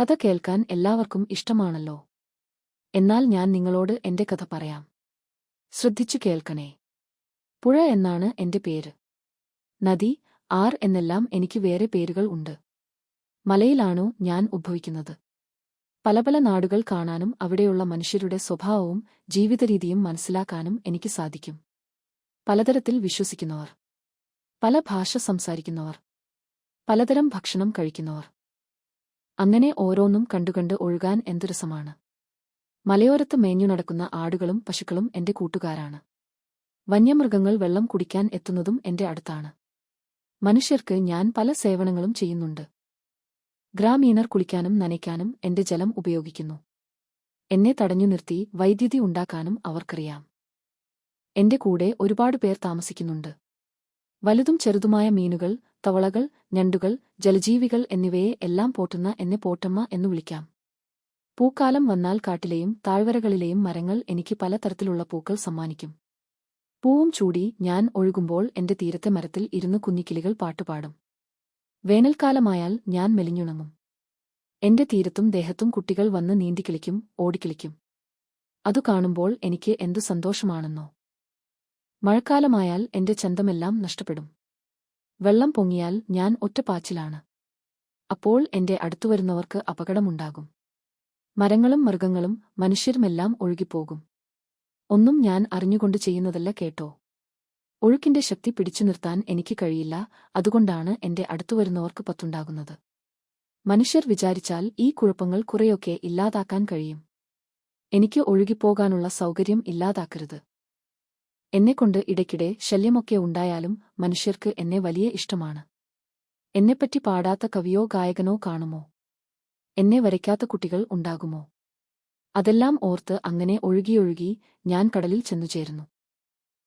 കഥ കേൾക്കാൻ എല്ലാവർക്കും ഇഷ്ടമാണല്ലോ. എന്നാൽ ഞാൻ നിങ്ങളോട് എന്റെ കഥ പറയാം. ശ്രദ്ധിച്ചു കേൾക്കണേ. പുഴ എന്നാണ് എന്റെ പേര്. നദി ആർ എന്നെല്ലാം എനിക്ക് വേറെ പേരുകൾ ഉണ്ട്. മലയിലാണോ ഞാൻ ഉദ്ഭവിക്കുന്നത് പല പല നാടുകൾ കാണാനും അവിടെയുള്ള മനുഷ്യരുടെ സ്വഭാവവും ജീവിതരീതിയും മനസ്സിലാക്കാനും എനിക്ക് സാധിക്കും. പലതരത്തിൽ വിശ്വസിക്കുന്നവർ. പല ഭാഷ സംസാരിക്കുന്നവർ. പലതരം ഭക്ഷണം കഴിക്കുന്നവർ. അങ്ങനെ ഓരോന്നും കണ്ടുകണ്ട് ഒഴുകാൻ എന്തുരസമാണ്. മലയോരത്ത് മേഞ്ഞു നടക്കുന്ന ആടുകളും പശുക്കളും എന്റെ കൂട്ടുകാരാണ്. വന്യമൃഗങ്ങൾ വെള്ളം കുടിക്കാൻ എത്തുന്നതും എന്റെ അടുത്താണ്. മനുഷ്യർക്ക് ഞാൻ പല സേവനങ്ങളും ചെയ്യുന്നുണ്ട്. ഗ്രാമീണർ കുളിക്കാനും നനയ്ക്കാനും എന്റെ ജലം ഉപയോഗിക്കുന്നു. എന്നെ തടഞ്ഞു നിർത്തി വൈദ്യുതി ഉണ്ടാക്കാനും അവർക്കറിയാം. എന്റെ കൂടെ ഒരുപാട് പേർ താമസിക്കുന്നുണ്ട്. വലുതും ചെറുതുമായ മീനുകൾ തവളകൾ ഞണ്ടുകൾ ജലജീവികൾ എന്നിവയെ എല്ലാം പോട്ടുന്ന എന്നെ പോട്ടമ്മ എന്നു വിളിക്കാം. പൂക്കാലം വന്നാൽ കാട്ടിലെയും താഴ്വരകളിലെയും മരങ്ങൾ എനിക്ക് പലതരത്തിലുള്ള പൂക്കൾ സമ്മാനിക്കും. പൂവും ചൂടി ഞാൻ ഒഴുകുമ്പോൾ എന്റെ തീരത്തെ മരത്തിൽ ഇരുന്ന് കുഞ്ഞിക്കിളികൾ പാട്ടുപാടും. വേനൽക്കാലമായാൽ ഞാൻ മെലിഞ്ഞുണങ്ങും. എന്റെ തീരത്തും ദേഹത്തും കുട്ടികൾ വന്ന് നീന്തിക്കിളിക്കും ഓടിക്കിളിക്കും. അതു കാണുമ്പോൾ എനിക്ക് എന്തു സന്തോഷമാണെന്നോ. മഴക്കാലമായാൽ എന്റെ ചന്തമെല്ലാം നഷ്ടപ്പെടും. വെള്ളം പൊങ്ങിയാൽ ഞാൻ ഒറ്റപ്പാച്ചിലാണ് അപ്പോൾ എന്റെ അടുത്തുവരുന്നവർക്ക് അപകടമുണ്ടാകും. മരങ്ങളും മൃഗങ്ങളും മനുഷ്യരുമെല്ലാം ഒഴുകിപ്പോകും. ഒന്നും ഞാൻ അറിഞ്ഞുകൊണ്ട് ചെയ്യുന്നതല്ല കേട്ടോ. ഒഴുക്കിന്റെ ശക്തി പിടിച്ചു നിർത്താൻ എനിക്ക് കഴിയില്ല അതുകൊണ്ടാണ് എന്റെ അടുത്തുവരുന്നവർക്ക് പത്തുണ്ടാകുന്നത്. മനുഷ്യർ വിചാരിച്ചാൽ ഈ കുഴപ്പങ്ങൾ കുറെയൊക്കെ ഇല്ലാതാക്കാൻ കഴിയും. എനിക്ക് ഒഴുകിപ്പോകാനുള്ള സൗകര്യം ഇല്ലാതാക്കരുത്. എന്നെക്കൊണ്ട് ഇടയ്ക്കിടെ ശല്യമൊക്കെ ഉണ്ടായാലും മനുഷ്യർക്ക് എന്നെ വലിയ ഇഷ്ടമാണ്. എന്നെപ്പറ്റി പാടാത്ത കവിയോ ഗായകനോ കാണുമോ? എന്നെ വരയ്ക്കാത്ത കുട്ടികൾ ഉണ്ടാകുമോ? അതെല്ലാം ഓർത്ത് അങ്ങനെ ഒഴുകിയൊഴുകി ഞാൻ കടലിൽ ചെന്നുചേരുന്നു.